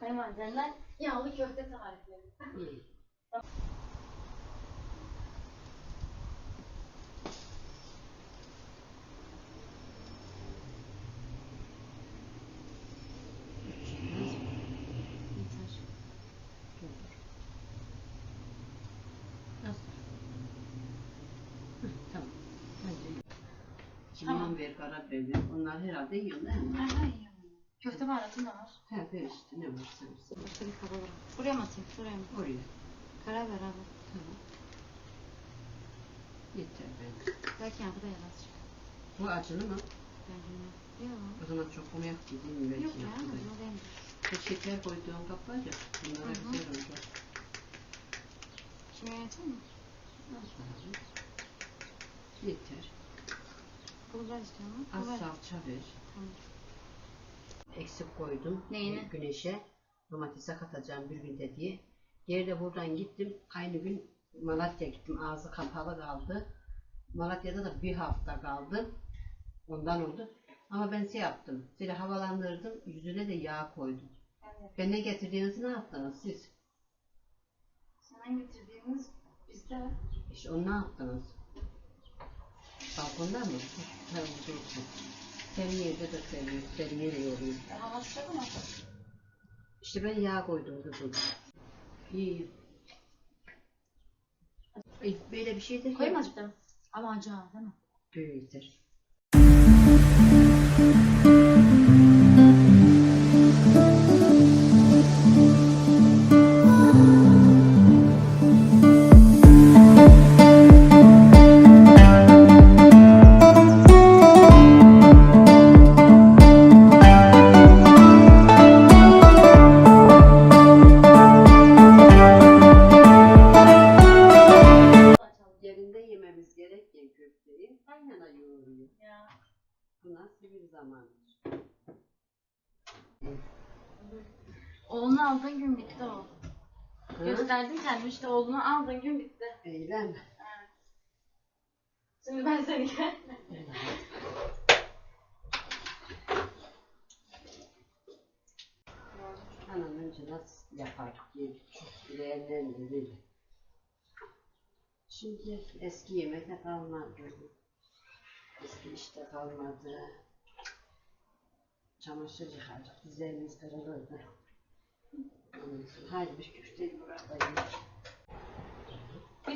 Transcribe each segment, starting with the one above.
Kayınvalidenden yağlı köfte tarifleri. Tamam. Hadi. Ver, karabiber. Onlar herhalde değil mi? Nereden yiyorum? Köfte baharatım da var. He ver işte ne varsa versin. Başka bir kaba var. Buraya mı atayım? Şuraya mı? Oraya. Karabiber abi. Tamam. Yeter ben. Belki yapı da çıkar. Bu acılı mı? Ben bilmem. Yok. O zaman çok mu yaktı değil mi? Belki Yok ya. yaktı da. O değildir. Bu şeker koyduğun kap var ya. Bunlara Hı hı. güzel olacak. Şimdi yönetim mi? Az. Yeter. İstiyorum? Az Pul biber. salça ver. Tamam. Eksik koydum. Neyini? Güneşe. Domatese katacağım bir günde diye. Geride buradan gittim. Aynı gün Malatya gittim. Ağzı kapalı kaldı. Malatya'da da bir hafta kaldım. Ondan oldu. Ama ben şey yaptım. Seni havalandırdım. Yüzüne de yağ koydum. Evet. Ben ne getirdiğinizi ne yaptınız siz? Senin getirdiğimiz bizde İşte onu ne yaptınız? Balkonda mı? Olsun olsun. Senin yerde de seviyor. Senin yere yoruyor. hava sıcak ama. İşte ben yağ koydum kızım. İyi. Böyle bir şey de Koyayım azıcık da. Ama acı ha, değil mi? Büyütür. Gösterdin kendini işte oğlunu aldığın gün bitti. Eylem. Şimdi ben seni gel. Anam önce nasıl yapardık diye çok değerlendirildi. Şimdi eski yemekte kalmadı. Eski işte kalmadı. Çamaşır yıkardık, dizlerimiz kırılırdı. Ondan sonra Haydi bir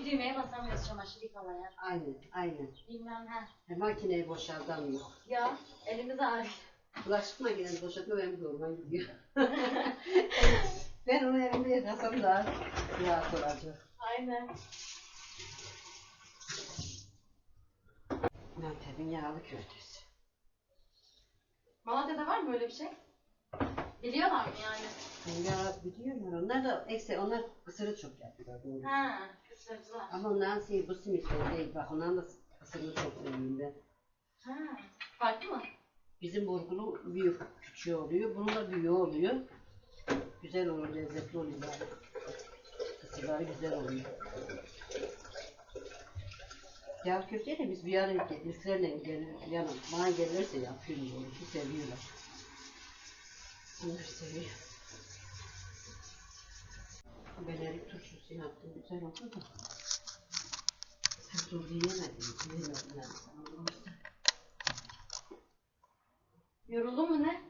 düğmeye basamıyoruz çamaşır yıkamaya. Aynen, aynen. Bilmem ha. E, makineyi boşaltamıyor. Ya elimiz ağrıyor. Bulaşık makinesi boşaltma benim zoruma gidiyor. ben onu elimde yıkasam daha rahat olacak. Aynen. Antep'in yağlı köftesi. Malatya'da var mı böyle bir şey? Biliyorlar mı yani? Ya biliyorlar onlar da eksi onlar kısırı çok doğru. Ha, kısırcılar. Ama onların şey bu simitler değil bak onların da kısırını çok seviyorum ben. Ha, farklı mı? Bizim burgulu büyük küçüğü oluyor. Bunun da büyüğü oluyor. Güzel olur, lezzetli oluyor. Kısırları güzel oluyor. Ya köfteyi de biz bir ara ilklerle gelir, yani bana gelirse yapıyorum bunu. Seviyorlar. Onlar seviyor. Ben erik turşusu yaptım. Güzel oldu da. Sen turşu yemedin. İşte. Yoruldun mu ne?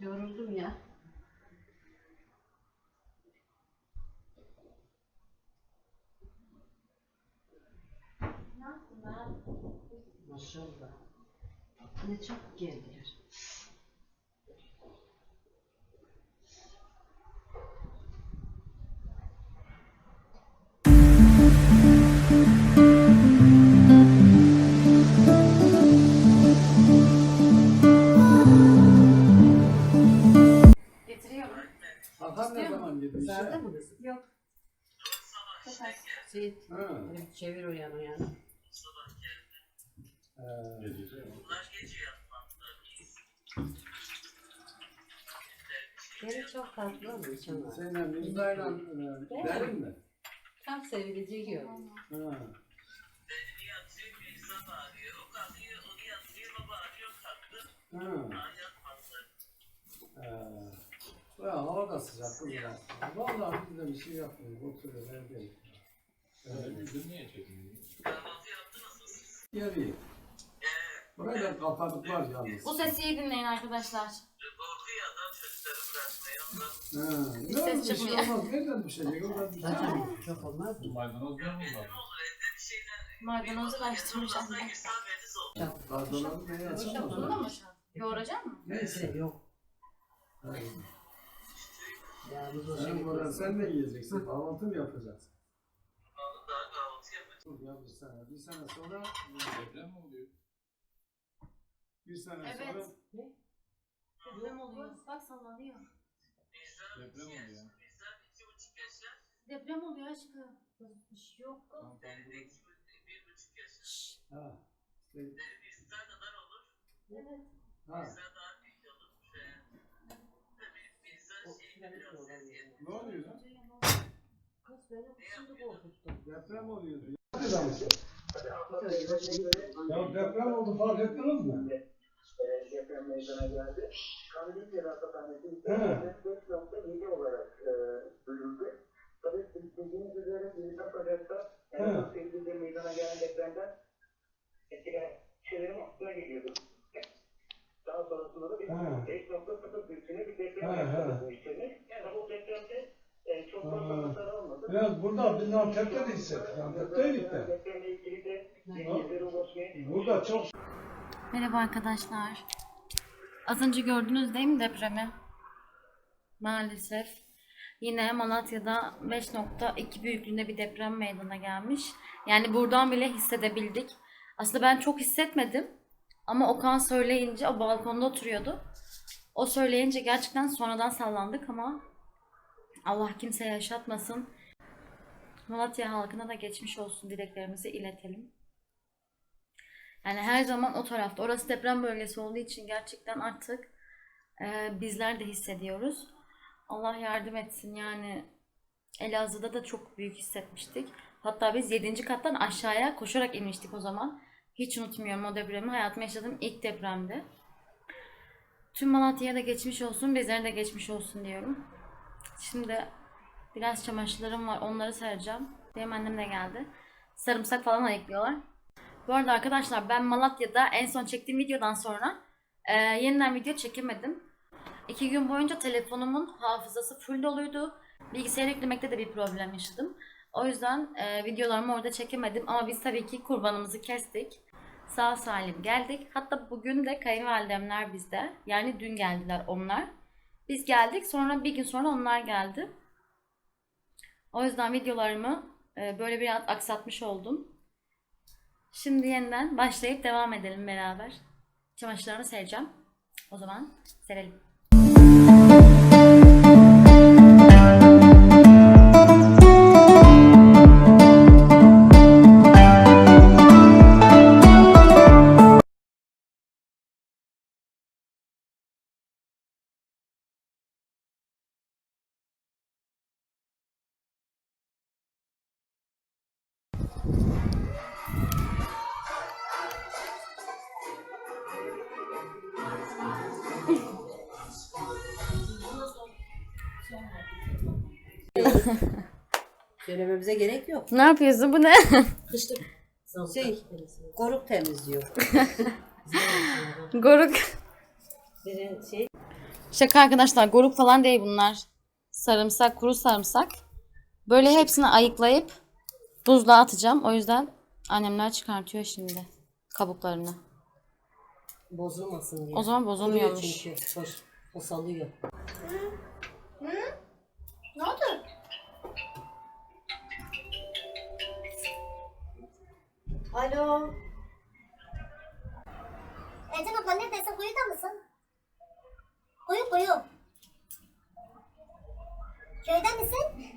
Yoruldum ya. Ben? Maşallah. Ne çok geldiler. Bahar ne zaman girdi işe? Sağda mı kız? Yok. Kapat. Şey, Ha. çevir o yana o yana. Ee, Yeri çok tatlı olmuş ama. senin annenin Zaylan e, derin mi? Tam sevileceği yok. Ha. Ha. Ee, da sıcak kızım ya. Vallahi biz de bir şey yapmıyoruz. Oturuyoruz evdeyiz. Geri. Burayı da kapadıklar yalnız. Bu sesi iyi dinleyin arkadaşlar. Ha, ne ses oldu? Bir şey çıkmıyor. olmaz. Nereden düşecek? Oradan düşecek. Zaten çok olmaz mı? Maydanoz bunlar? Maydanozu karıştırmış anne. Pardon, ne Bunu da yapalım? mı? Yoğuracak mı? Neyse. Yok. Hayır. Sen, şey buradan sen ne yiyeceksin? Kahvaltı mı yapacaksın? Ya bir sene, bir sene sonra, Deprem oluyor? bir sene Evet. sonra Deprem oluyor. Bak sallanıyor. Deprem oluyor. Deprem oluyor aşkım. Bir şey yok. Tamam, tamam, dur. ha, işte, Evet. ha, ne oluyor lan? Kız beni şimdi korkuttu. Deprem oluyor. Ya deprem oldu fark ettiniz mi? deprem meydana geldi. Kandilli Rasathanesi He. 5.7 olarak e, duyurdu. Tabii siz bildiğiniz üzere He. en son sevgili meydana gelen depremden etkilen kişilerin aklına geliyordu. Daha sonrasında da bir He. 5.0 büyüklüğünde bir deprem He, yaşadı he. bu işlemi. Yani bu depremde e, çok fazla He. hasar almadı. Biraz burada biz Antep'te de hissettik. Burada çok Merhaba arkadaşlar. Az önce gördünüz değil mi depremi? Maalesef. Yine Malatya'da 5.2 büyüklüğünde bir deprem meydana gelmiş. Yani buradan bile hissedebildik. Aslında ben çok hissetmedim. Ama Okan söyleyince o balkonda oturuyordu. O söyleyince gerçekten sonradan sallandık ama Allah kimseye yaşatmasın. Malatya halkına da geçmiş olsun dileklerimizi iletelim. Yani her zaman o tarafta. Orası deprem bölgesi olduğu için gerçekten artık e, bizler de hissediyoruz. Allah yardım etsin yani. Elazığ'da da çok büyük hissetmiştik. Hatta biz 7. kattan aşağıya koşarak inmiştik o zaman. Hiç unutmuyorum o depremi. Hayatımda yaşadığım ilk depremdi. Tüm Malatya'ya da geçmiş olsun, bizlere de geçmiş olsun diyorum. Şimdi biraz çamaşırlarım var, onları sereceğim. Benim annem de geldi. Sarımsak falan ayıklıyorlar. Bu arada arkadaşlar ben Malatya'da en son çektiğim videodan sonra e, yeniden video çekemedim. İki gün boyunca telefonumun hafızası full doluydu. Bilgisayara yüklemekte de bir problem yaşadım. O yüzden e, videolarımı orada çekemedim ama biz tabii ki kurbanımızı kestik. Sağ salim geldik. Hatta bugün de kayınvalidemler bizde. Yani dün geldiler onlar. Biz geldik sonra bir gün sonra onlar geldi. O yüzden videolarımı e, böyle biraz aksatmış oldum. Şimdi yeniden başlayıp devam edelim beraber. Çamaşırlarımı sereceğim. O zaman serelim. Söylememize gerek yok. Ne yapıyorsun? Bu ne? Şey, koruk temizliyor. Goruk. Şey, Şaka arkadaşlar. Goruk falan değil bunlar. Sarımsak, kuru sarımsak. Böyle hepsini ayıklayıp buzluğa atacağım. O yüzden annemler çıkartıyor şimdi kabuklarını. bozulmasın diye. O zaman Kuruyor bozulmuyormuş. çünkü. Hoş, o salıyor. Ne oldu? Alo. Ercan abla neredesin? Kuyuda mısın? Kuyu kuyu. Köyde misin?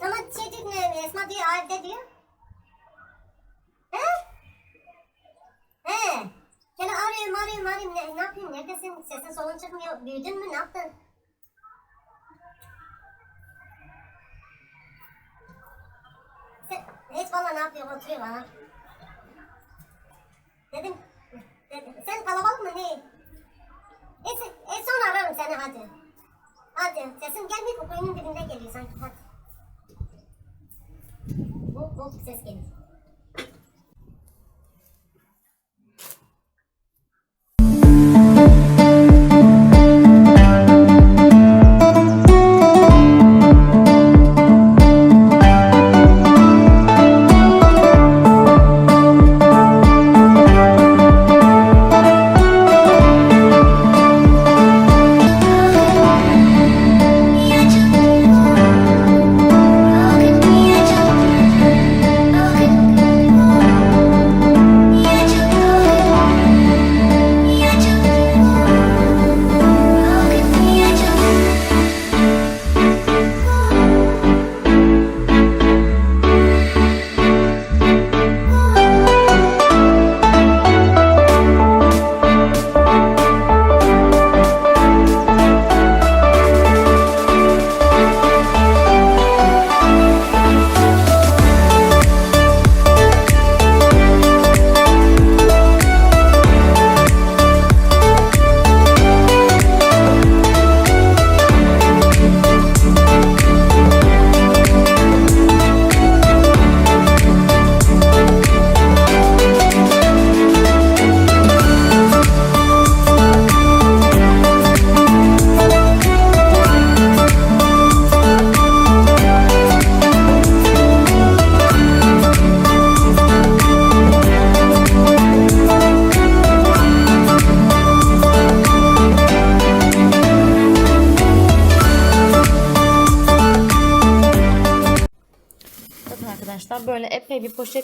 Tamam şey diyor, ne, Esma diyor evde diyor. He? He. Gene arıyorum arıyorum arıyorum. Ne, ne yapayım? Neredesin? Sesin solun çıkmıyor. Büyüdün mü? Ne yaptın? Sen, hiç valla ne yapıyor? Oturuyor bana. Dedim, dedim sen kalabalık mı ne? Neyse, e sonra ararım seni hadi. Hadi sesim gelmiyor ki kuyunun dibinde geliyor sanki. Hadi. Bol bol ses geliyor.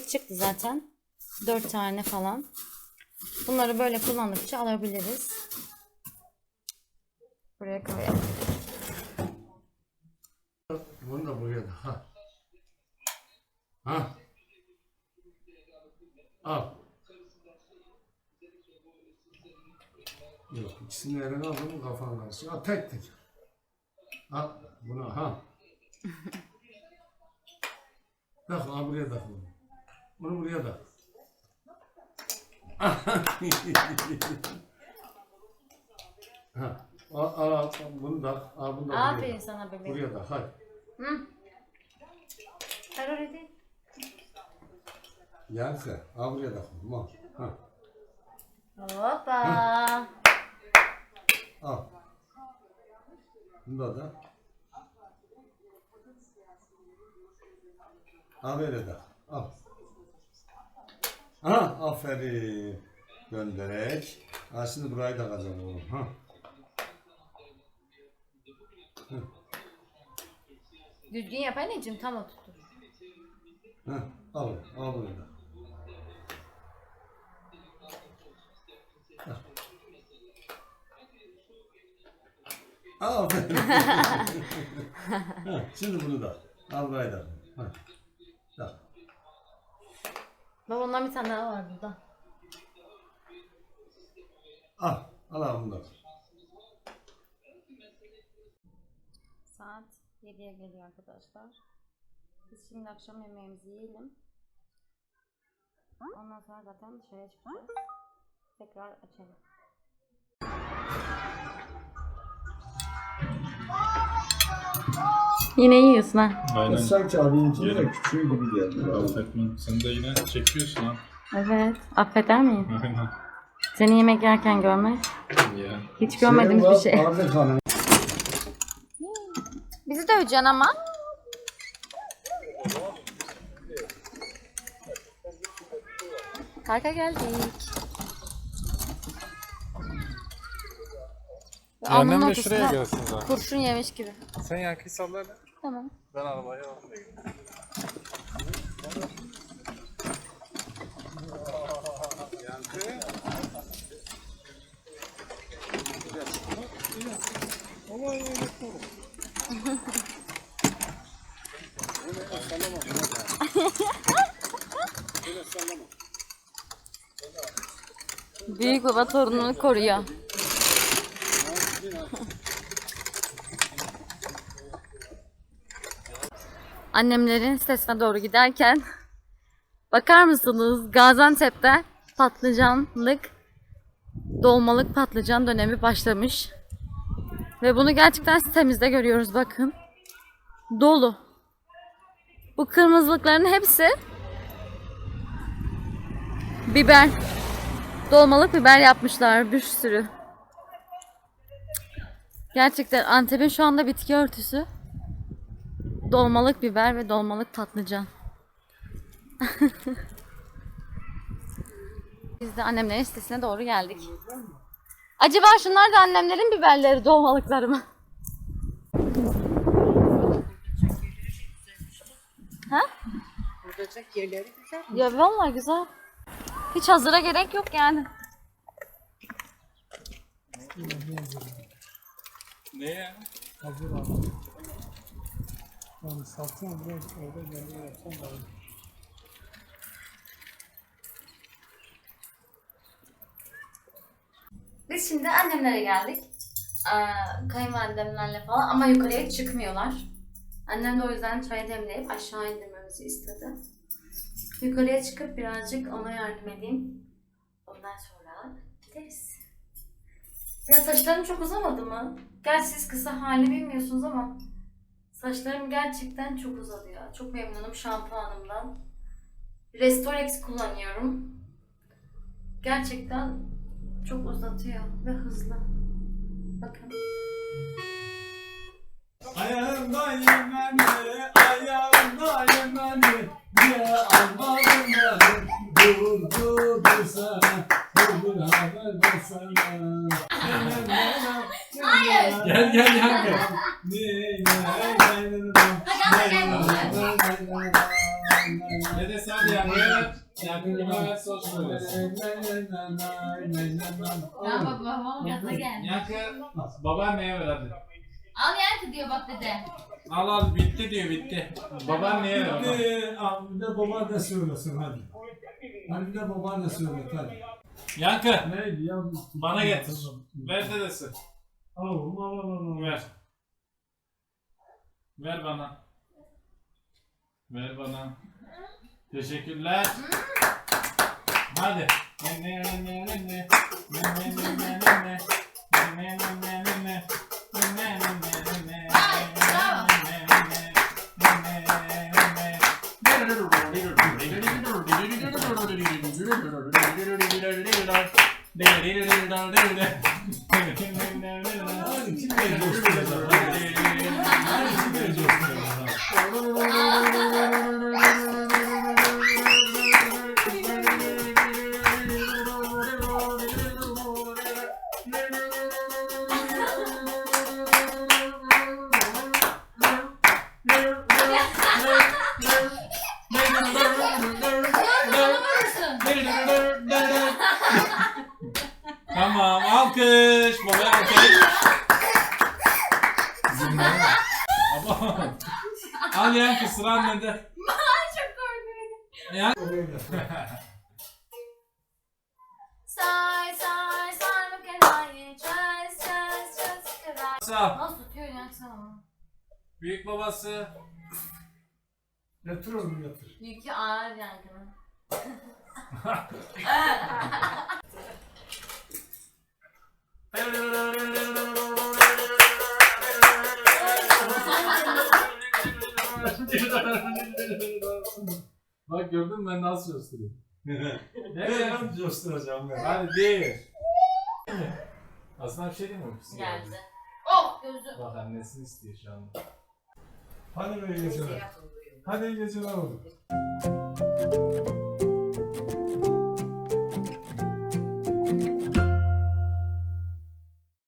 Çıktı zaten. 4 tane falan. Bunları böyle kullandıkça alabiliriz. Buraya koyalım. Bunu da buraya da. Ha. Ha. Al. Yok ikisini eline aldın mı kafan karşı. Al tek tek. Al bunu ha. Al buraya tak bunu. Bunu buraya tak. ha. Al, al, al bunu da al bunu da buraya Aferin tak. sana bebeğim. Buraya da hadi. Hı. Oraya değil. Gelse. Al buraya da koyma. Ha. Hoppa. Al. Bunda da. Al böyle de. Al. Ha, aferin. Gönderek. Ha şimdi burayı da kazan oğlum. Ha. Düzgün yap anneciğim tam oturtur. Ha. Al. Al burayı da. Al. Aferin. ha, şimdi bunu da. Al burayı da. Ha. Da. Baba ondan bir tane daha var burada. Al. Al al bunu da. Saat 7'ye geliyor arkadaşlar. Biz şimdi akşam yemeğimizi yiyelim. Ondan sonra zaten dışarıya çıkacağız. Tekrar açalım. Yine yiyorsun ha. Aynen. Sanki abiyinkinin de Yerim. küçüğü gibi geldi. Affetmem. Sen de yine çekiyorsun ha. Evet. Affeder miyim? Aynen. Seni yemek yerken görmek. Ya. Hiç görmediğimiz bir şey. Arda kanı. Bizi döveceksin ama. Parka geldik. Alnının Annem de ortasına şuraya gelsin zaten. Kurşun yemiş gibi. Sen yankıyı salla hele. Tamam. Ben arabaya alayım. Yankı. Olay oğlum. Büyük baba torununu koruyor. Annemlerin sitesine doğru giderken bakar mısınız Gaziantep'te patlıcanlık dolmalık patlıcan dönemi başlamış. Ve bunu gerçekten sitemizde görüyoruz bakın. Dolu. Bu kırmızılıkların hepsi biber. Dolmalık biber yapmışlar bir sürü. Gerçekten Antep'in şu anda bitki örtüsü dolmalık biber ve dolmalık patlıcan. Biz de annemlerin sitesine doğru geldik. Acaba şunlar da annemlerin biberleri, dolmalıkları mı? Ha? Buradacak yerleri güzel. Ya vallahi güzel. Hiç hazıra gerek yok yani. Ne ya? Hazır abi. Yani salçam biraz orada geliyor yapsam da olur. Biz şimdi annemlere geldik. Ee, kayınvalidemlerle falan ama yukarıya çıkmıyorlar. Annem de o yüzden çay demleyip aşağı indirmemizi istedi. Yukarıya çıkıp birazcık ona yardım edeyim. Ondan sonra gideriz. Ya saçlarım çok uzamadı mı? Gerçi siz kısa halini bilmiyorsunuz ama saçlarım gerçekten çok uzadı. Çok memnunum şampuanımdan. Restorex kullanıyorum. Gerçekten çok uzatıyor ve hızlı. Bakın. Ayağımdayım ben de, ayağımdayım ben de. Niye almadın beni? Dur sana, dur haber ver sana. Hayır. Gel gel Yankı. Ne desem Yankı? Yankı bana ver sos söylesin. baba gaza gel. Yankı babaanneye hadi. Al yankı diyor bak dede. Al al bitti diyor bitti. Babaanneye ver ama. Bir de baban da söylesin hadi. Hadi bir de baban da söylet hadi. Yankı Neydi ya? bana getir. Ver dedesi. Al oğlum al al al. al. Ver. Ver bana. Ver bana. Teşekkürler. Hadi. Ne ne ne ne ne ne. Ne ne ne ne ne ne. Ne ne ne ne ne ne. Ne ne ne ne ne ne. Hadi kim coşturuyor? Hadi kim coşturuyor? Tamam alkış. Baba alkış. Ama al annede. Çok korkuyorum. Ya Say say say just just just cry. sağ. Nasıl tutuyor? Büyük babası. Yatır oğlum yatır. Yükü ağır yankının. Bak gördün mü ben nasıl gösteriyorum. Evet ben coşturacağım ben. Hadi bir. Aslında bir şey değil mi? Hepsi Geldi. Oh gözüm. Bak annesini istiyor şu anda. Hadi iyi geceler. Hadi iyi geceler oğlum.